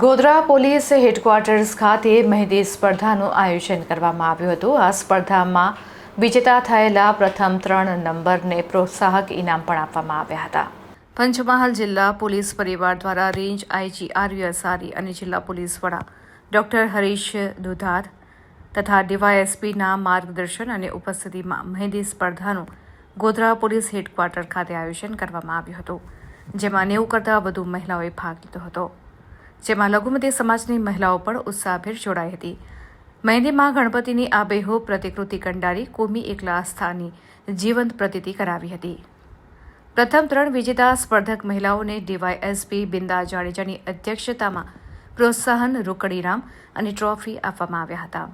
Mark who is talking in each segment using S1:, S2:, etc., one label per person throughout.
S1: Godhra police headquarters ખાતે મહેંદી સ્પર્ધાનું આયોજન કરવામાં આવ્યું હતું. આ સ્પર્ધામાં વિજેતા થયેલા પ્રથમ ત્રણ નંબરને પ્રોત્સાહક ઇનામ પણ આપવામાં આવ્યા હતા. પંચમહાલ જિલ્લા પોલીસ પરિવાર દ્વારા રેન્જ આઈજી આર્ય અસારી અને જિલ્લા પોલીસ વડા ડોક્ટર હરીશ દુધાર તથા ડીવાયએસપીના માર્ગદર્શન અને ઉપસ્થિતિમાં મહેંદી સ્પર્ધાનું ગોધરા પોલીસ હેડક્વાર્ટર ખાતે આયોજન કરવામાં આવ્યું હતું, જેમાં નેવું કરતાં વધુ મહિલાઓએ ભાગ લીધો હતો. જેમાં લઘુમતી સમાજની મહિલાઓ પણ ઉત્સાહભેર જોડાઈ હતી. મહેંદીમાં ગણપતિની આ બેહો પ્રતિકૃતિ કંડારી કોમી એકલા આસ્થાની જીવંત પ્રતીતિ કરાવી હતી. પ્રથમ ત્રણ વિજેતા સ્પર્ધક મહિલાઓને ડીવાયએસપી બિંદા જાડેજાની અધ્યક્ષતામાં પ્રોત્સાહન રોકડીરામ અને ટ્રોફી આપવામાં આવ્યા હતા.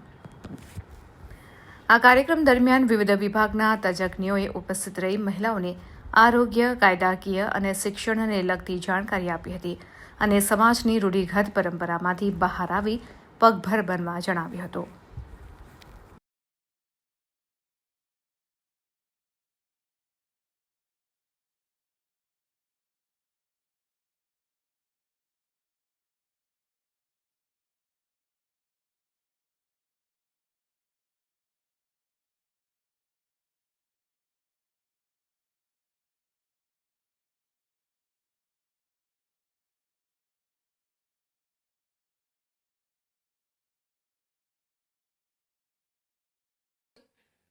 S1: આ કાર્યક્રમ દરમિયાન વિવિધ વિભાગના તજજ્ઞોએ ઉપસ્થિત રહી મહિલાઓને આરોગ્ય, કાયદાકીય અને શિક્ષણને લગતી જાણકારી આપી હતી. અને સમાજની રૂઢિગત પરંપરામાંથી બહાર આવી પગભર બનવા જણાવ્યું હતું.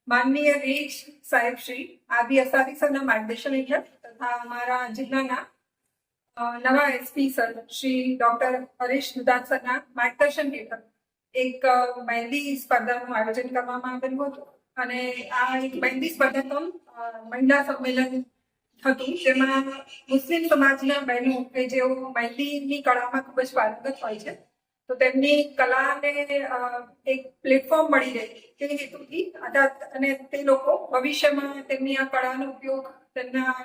S2: માનનીય રીચ સાહેબ શ્રી આદિ અસારી સરના માર્ગદર્શન હેઠળ તથા અમારા જિલ્લાના નવા SP sir Shri doctor Harish Dudhat સરના માર્ગદર્શન હેઠળ એક મહેંદી સ્પર્ધાનું આયોજન કરવામાં આવેલું હતું. અને આ એક મહેંદી સ્પર્ધા મહિલા સંમેલન હતું. જેમાં મુસ્લિમ સમાજના બહેનો કે જેઓ મહેંદીની કળામાં ખૂબ જ પારંગત હોય છે. તો તેમની કલાને એક પ્લેટફોર્મ મળી રહે તે હેતુથી અને તે લોકો ભવિષ્યમાં તેમની આ કળાનો ઉપયોગ તેમના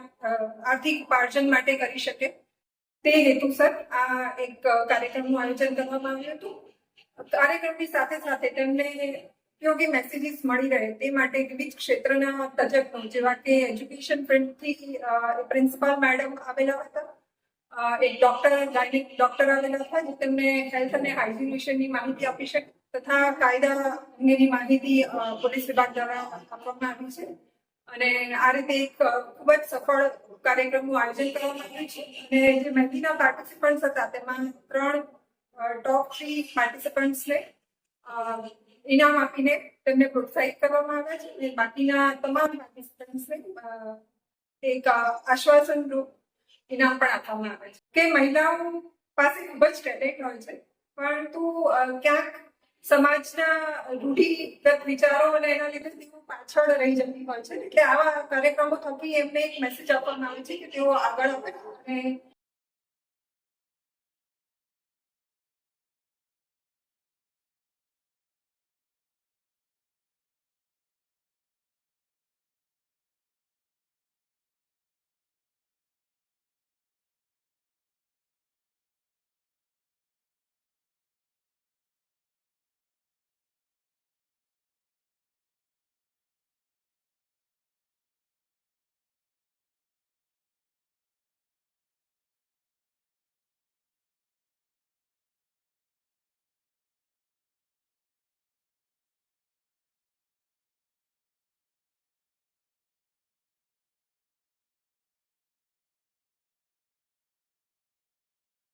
S2: આર્થિક ઉપાર્જન માટે કરી શકે. તે હેતુસર આ એક કાર્યક્રમનું આયોજન કરવામાં આવ્યું હતું. કાર્યક્રમની સાથે સાથે તેમને ઉપયોગી મેસેજીસ મળી રહે તે માટે વિવિધ ક્ષેત્રના તજજ્ઞો જેવા કે એજ્યુકેશન પ્રિન્ટથી પ્રિન્સિપાલ મેડમ આવેલા હતા. એક ડોક્ટર ગાયનિક ડોક્ટર આવેલા હતા, જે તેમને હેલ્થ અને હાઇજીન વિશેની માહિતી આપી છે, તથા કાયદા અંગેની માહિતી પોલીસ વિભાગ દ્વારા આપવામાં આવી છે. અને આ રીતે એક ખૂબ જ સફળ કાર્યક્રમનું આયોજન કરવામાં આવ્યું છે. અને જે મહેંદીના પાર્ટિસિપન્ટ્સ હતા, તેમાં ત્રણ ટોપ થ્રી પાર્ટિસિપન્ટ્સને ઇનામ આપીને તેમને પ્રોત્સાહિત કરવામાં આવ્યા છે. અને બાકીના તમામ પાર્ટિસિપન્ટ્સને એક આશ્વાસન રૂપ ઇનામ પણ આપવામાં આવે છે. કે મહિલાઓ પાસે ખૂબ જ ટેલેન્ટ હોય છે, પરંતુ ક્યાંક સમાજના રૂઢિગત વિચારો અને એના લીધે તેઓ પાછળ રહી જતી હોય છે. એટલે આવા કાર્યક્રમો થકી એમને એક મેસેજ આપવામાં આવે છે કે તેઓ આગળ આવે અને